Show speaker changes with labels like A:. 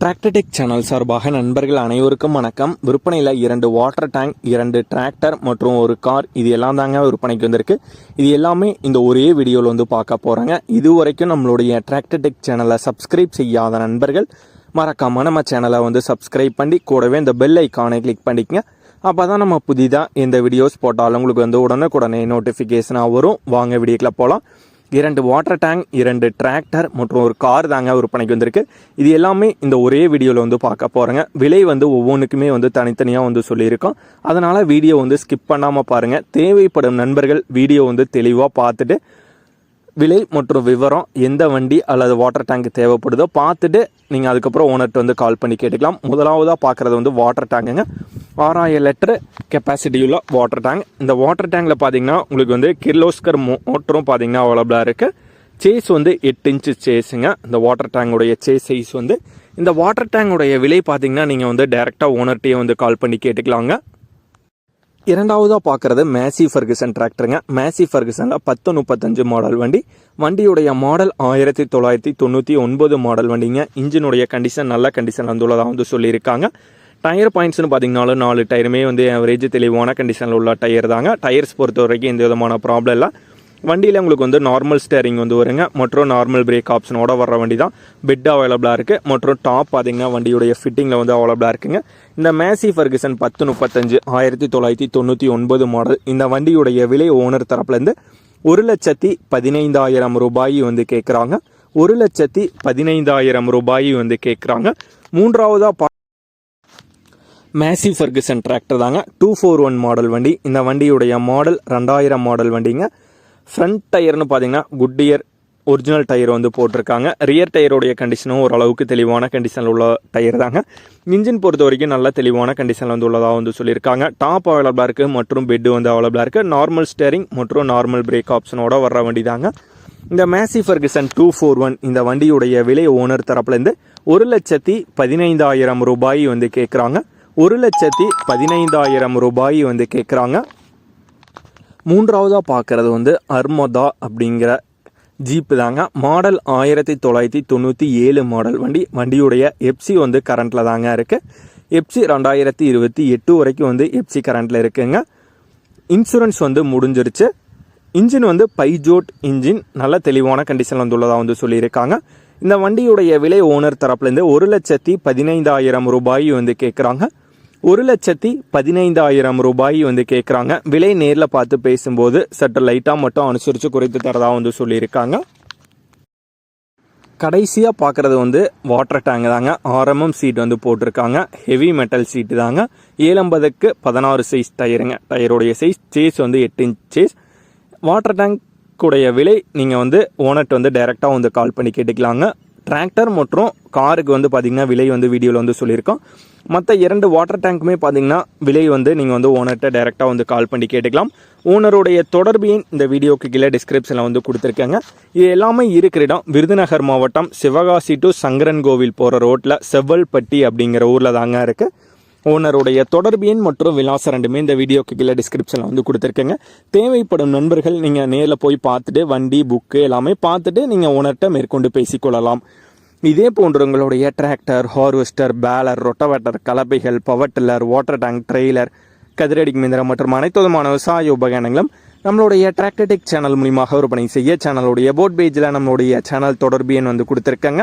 A: Tractor Tech channel சார்பாக நண்பர்கள் அனைவருக்கும் வணக்கம். விற்பனையில் இரண்டு வாட்டர் டேங்க் இரண்டு டிராக்டர் மற்றும் ஒரு கார் இது எல்லாம் தாங்க விற்பனைக்கு வந்திருக்கு. இது எல்லாமே இந்த ஒரே வீடியோவில் வந்து பார்க்க போகிறாங்க இது வரைக்கும் நம்மளுடைய டிராக்டர்டெக் சேனலை சப்ஸ்கிரைப் செய்யாத நண்பர்கள் மறக்காமல் நம்ம சேனலை வந்து சப்ஸ்கிரைப் பண்ணி கூடவே இந்த பெல் ஐக்கானை கிளிக் பண்ணிக்கங்க. அப்போ தான் நம்ம புதிதாக எந்த வீடியோஸ் போட்டாலும் உங்களுக்கு வந்து உடனுக்குடனே நோட்டிஃபிகேஷனாக வரும். வாங்க வீடியோக்கில் போகலாம் இரண்டு வாட்டர் டேங்க் இரண்டு டிராக்டர் மற்றும் ஒரு கார் தாங்க விற்பனைக்கு வந்திருக்கு. இது எல்லாமே இந்த ஒரே வீடியோவில் வந்து பார்க்க போகிறேங்க விலை வந்து ஒவ்வொன்றுக்குமே வந்து தனித்தனியாக வந்து சொல்லியிருக்கோம். அதனால் வீடியோ வந்து ஸ்கிப் பண்ணாமல் பாருங்கள் தேவைப்படும் நண்பர்கள் வீடியோ வந்து தெளிவாக பார்த்துட்டு விலை மற்றும் விவரம் எந்த வண்டி அல்லது வாட்டர் டேங்க் தேவைப்படுதோ பார்த்துட்டு நீங்கள் அதுக்கப்புறம் ஓனர்கிட்ட வந்து கால் பண்ணி கேட்டுக்கலாம். முதலாவதாக பார்க்குறது வந்து வாட்டர் டேங்குங்க ஆறாயிரம் லிட்டர் கெப்பாசிட்டியுள்ள வாட்டர் டேங்க் இந்த வாட்டர் டேங்கில் பார்த்தீங்கன்னா உங்களுக்கு வந்து கிர்லோஸ்கர் மோட்டரும் பார்த்தீங்கன்னா அவைலபிளாக இருக்குது சேஸ் வந்து எட்டு இன்ச்சு சேஸுங்க இந்த வாட்டர் டேங்குடைய சேஸ் சைஸ் வந்து இந்த வாட்டர் டேங்குடைய விலை பார்த்தீங்கன்னா நீங்கள் வந்து டைரெக்டாக ஓனர்கிட்டயே வந்து கால் பண்ணி கேட்டுக்கலாங்க. இரண்டாவதாக பார்க்குறது மேசி ஃபர்குசன் டிராக்டருங்க மேசி ஃபர்குசனில் பத்து முப்பத்தஞ்சு மாடல் வண்டி. வண்டியுடைய மாடல் ஆயிரத்தி தொள்ளாயிரத்தி தொண்ணூற்றி ஒன்பது மாடல் வண்டிங்க. இன்ஜினுடைய கண்டிஷன் நல்ல கண்டிஷன் வந்துள்ளதாக வந்து சொல்லியிருக்காங்க. டயர் பாயிண்ட்ஸ்னு பார்த்தீங்கனாலும் நாலு டயருமே வந்து ஆவரேஜ் தெளிவான கண்டிஷனில் உள்ள டயர் தாங்க. டயர்ஸ் பொறுத்த வரைக்கும் எந்த விதமான ப்ராப்ளம் இல்லை. வண்டியில் உங்களுக்கு வந்து நார்மல் ஸ்டேரிங் வந்து வருங்க. மற்றும் நார்மல் பிரேக் ஆப்ஷனோட வர வண்டி தான். பெட் அவைலபிளாக இருக்குது மற்றும் டாப் பார்த்தீங்கன்னா வண்டியுடைய ஃபிட்டிங்கில் வந்து அவைலபிளாக இருக்குங்க. இந்த மேசி ஃபர்கசன் பத்து முப்பத்தஞ்சு ஆயிரத்தி தொள்ளாயிரத்தி தொண்ணூற்றி ஒன்பது மாடல் இந்த வண்டியுடைய விலை ஓனர் தரப்புலேருந்து ஒரு லட்சத்தி பதினைந்தாயிரம் ரூபாய் வந்து கேட்குறாங்க ஒரு லட்சத்தி பதினைந்தாயிரம் ரூபாய் வந்து கேட்குறாங்க மூன்றாவதாக பா மேசி ஃபர்கசன் டிராக்டர் தாங்க. டூ ஃபோர் ஒன் மாடல் வண்டி. இந்த வண்டியுடைய மாடல் ரெண்டாயிரம் மாடல் வண்டிங்க. ஃப்ரண்ட் டயர்னு பார்த்தீங்கன்னா குட் இயர் ஒரிஜினல் டயர் வந்து போட்டிருக்காங்க. ரியர் டயருடைய கண்டிஷனும் ஓரளவுக்கு தெளிவான கண்டிஷனில் உள்ள டயர் தாங்க. இன்ஜின் பொறுத்த வரைக்கும் நல்ல தெளிவான கண்டிஷனில் வந்து உள்ளதாக வந்து சொல்லியிருக்காங்க. டாப் அவைலபிளாக இருக்குது மற்றும் பெட்டு வந்து அவைலபிளாக இருக்குது நார்மல் ஸ்டேரிங் மற்றும் நார்மல் பிரேக் ஆப்ஷனோட வர்ற வண்டி தாங்க. இந்த Massey Ferguson two four one இந்த வண்டியுடைய விலை ஓனர் தரப்புலேருந்து ஒரு லட்சத்தி பதினைந்தாயிரம் ரூபாய் வந்து கேட்குறாங்க ஒரு லட்சத்தி பதினைந்தாயிரம் ரூபாய் வந்து கேட்குறாங்க மூன்றாவதாக பார்க்குறது வந்து அர்மதா அப்படிங்கிற ஜீப்பு தாங்க. மாடல் ஆயிரத்தி தொள்ளாயிரத்தி தொண்ணூற்றி ஏழு மாடல் வண்டி. வண்டியுடைய எப்சி வந்து கரண்ட்டில் தாங்க இருக்குது எப்சி ரெண்டாயிரத்தி இருபத்தி எட்டு வரைக்கும் வந்து எப்சி கரண்ட்டில் இருக்குங்க. இன்சூரன்ஸ் வந்து முடிஞ்சிருச்சு. இன்ஜின் வந்து பைஜோட் இன்ஜின் நல்ல தெளிவான கண்டிஷனில் வந்துள்ளதாக வந்து சொல்லியிருக்காங்க. இந்த வண்டியுடைய விலை ஓனர் தரப்புலேருந்து ஒரு லட்சத்தி பதினைந்தாயிரம் ரூபாய் வந்து கேட்குறாங்க ஒரு லட்சத்தி பதினைந்தாயிரம் ரூபாய் வந்து கேட்குறாங்க விலை நேரில் பார்த்து பேசும்போது சற்று லைட்டாக மட்டும் அனுசரித்து குறைத்து தரதாக வந்து சொல்லியிருக்காங்க. கடைசியாக பார்க்குறது வந்து வாட்டர் டேங்க் தாங்க. ஆர்எம்எம் சீட் வந்து போட்டிருக்காங்க. ஹெவி மெட்டல் சீட்டு தாங்க. ஏழம்பதுக்கு பதினாறு சைஸ் டயருங்க டயருடைய சைஸ் சேஸ் வந்து எட்டு இன்ச் சேஸ் வாட்டர் டேங்க்குடைய விலை நீங்கள் வந்து ஓனர்ட் வந்து டைரெக்டாக வந்து கால் பண்ணி கேட்டுக்கலாங்க. டிராக்டர் மற்றும் காருக்கு வந்து பார்த்திங்கன்னா விலை வந்து வீடியோவில் வந்து சொல்லியிருக்கோம். மற்ற இரண்டு வாட்டர் டேங்க்குமே பார்த்தீங்கன்னா விலை வந்து நீங்கள் வந்து ஓனர்கிட்ட டைரெக்டாக வந்து கால் பண்ணி கேட்டுக்கலாம். ஓனருடைய தொடர்பு எண் இந்த வீடியோக்கு கீழே டிஸ்கிரிப்ஷனில் வந்து கொடுத்துருக்கேங்க. இது எல்லாமே இருக்கிற இடம் விருதுநகர் மாவட்டம் சிவகாசி டு சங்கரன் கோவில் போகிற ரோட்டில் செவ்வல்பட்டி அப்படிங்கிற ஊரில் தாங்க இருக்குது ஓனருடைய தொடர்பு எண் மற்றும் விலாசம் ரெண்டுமே இந்த வீடியோக்கு கீழே டிஸ்கிரிப்ஷனில் வந்து கொடுத்துருக்கேங்க. தேவைப்படும் நண்பர்கள் நீங்கள் நேரில் போய் பார்த்துட்டு வண்டி புக்கு எல்லாமே பார்த்துட்டு நீங்கள் ஓனர்கிட்ட மேற்கொண்டு பேசிக்கொள்ளலாம். இதே போன்று உங்களுடைய tractor harvester baler rotavator கலப்பைகள் power tiller water tank trailer கதிரடி மிந்திரம் மற்றும் அனைத்து விதமான விவசாய உபகரணங்களும் நம்மளுடைய டிராக்டர்டெக் சேனல் மூலியமாக விற்பனை செய்ய சேனலுடைய போட் பேஜில் நம்மளுடைய சேனல் தொடர்பு எண் வந்து கொடுத்துருக்காங்க.